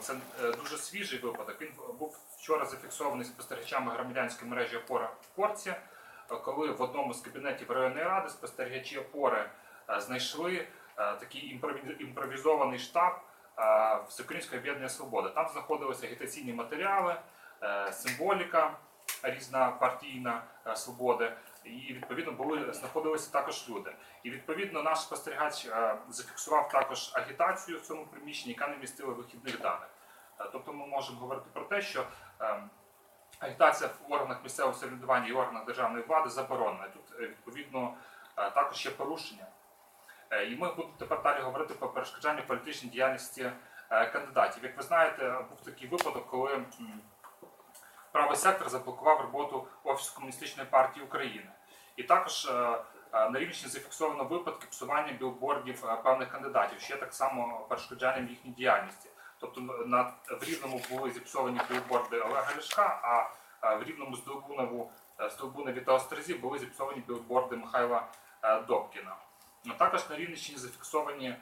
це е, дуже свіжий випадок. Він був вчора зафіксований спостерігачами громадянської мережі опора в Порці, е, коли в одному з кабінетів районної ради спостерігачі опори е, знайшли такий імпровізований штаб Всеукраїнського об'єднання Свобода. Там знаходилися агітаційні матеріали, символіка різна партійна е, свободи. І відповідно були знаходилися також люди. І відповідно наш спостерігач е, зафіксував також агітацію в цьому приміщенні, яка не містила вихідних даних. Е, Тобто ми можемо говорити про те, що е, агітація в органах місцевого самоврядування і органах державної влади заборонена. Тут е, відповідно також є порушення. І ми будемо тепер далі говорити про перешкоджання політичній діяльності кандидатів. Як ви знаєте, був такий випадок, коли правий сектор заблокував роботу Офісу Комуністичної партії України. І також е, е, на Рівненщині зафіксовано випадки псування білбордів е, певних кандидатів, ще так само перешкоджанням їхній діяльності. Тобто на в Рівному були зіпсовані білборди Олега Ляшка, а в Рівному Здолбунову, е, Здолбунові та Острозі були зіпсовані білборди Михайла Добкіна. Ну, Також на Рівненщині зафіксовані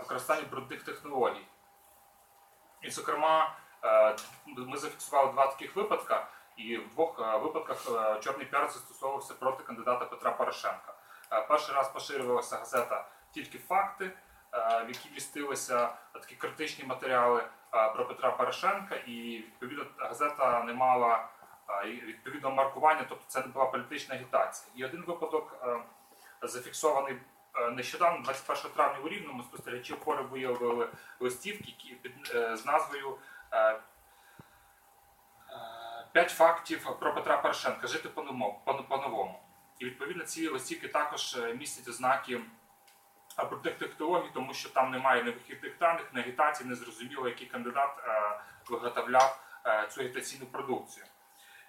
використання брудних технологій. І, зокрема, ми зафіксували два таких випадка, і в двох е, випадках е, чорний піар застосовувався проти кандидата Петра Порошенка. Е, Перший раз поширювалася газета тільки факти, е, в якій містилися такі критичні матеріали е, про Петра Порошенка, і відповідно газета не мала е, відповідного маркування, тобто це не була політична агітація. І один випадок е, зафіксований е, нещодавно, 21 травня у Рівному, спостерігачі опори виявили листівки які е, з назвою е, е, П'ять фактів про Петра Порошенка жити по-новому. І відповідно ці листівки також е, містять ознаки брудних технологій, тому що там немає ні даних, ні агітації, не зрозуміло, який кандидат е, виготовляв е, цю агітаційну продукцію.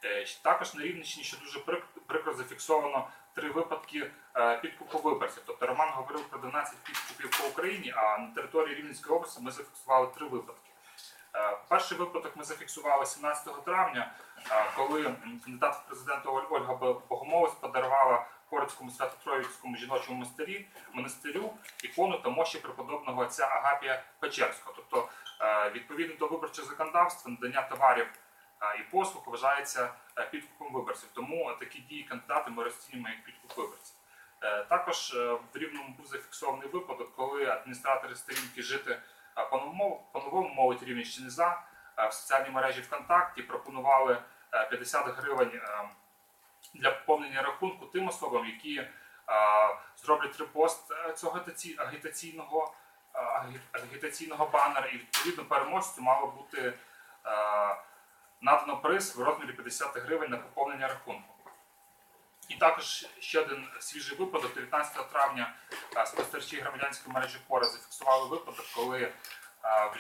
Е, Також на Рівненщині, що дуже прикро зафіксовано три випадки е, підкупу виборців. Тобто Роман говорив про 12 підкупів по Україні, а на території Рівненської області ми зафіксували три випадки. Перший випадок ми зафіксували 17 травня, е, коли кандидат в президенти Оль- Ольга Бо- Богомолець подарувала Корицькому Свято-Троїцькому жіночому монастирі, монастирю ікону та мощі преподобного отця Агапія Печерського. Тобто, е, відповідно до виборчого законодавства, надання товарів е, і послуг вважається підкупом виборців. Тому такі дії кандидата ми розцінюємо як підкуп виборців. Також в Рівному був зафіксований випадок, коли адміністратори сторінки жити по-новому, мовить Рівненщини за е, в соціальній мережі ВКонтакті пропонували е, 50 гривень е, для поповнення рахунку тим особам, які е, зроблять репост е, цього агітаційного, е, агітаційного банера, і відповідно переможцю мало бути е, надано приз в розмірі 50 гривень на поповнення рахунку. І також ще один свіжий випадок. 19 травня е, спостерігачі громадянської мережі Пора зафіксували випадок, коли е, в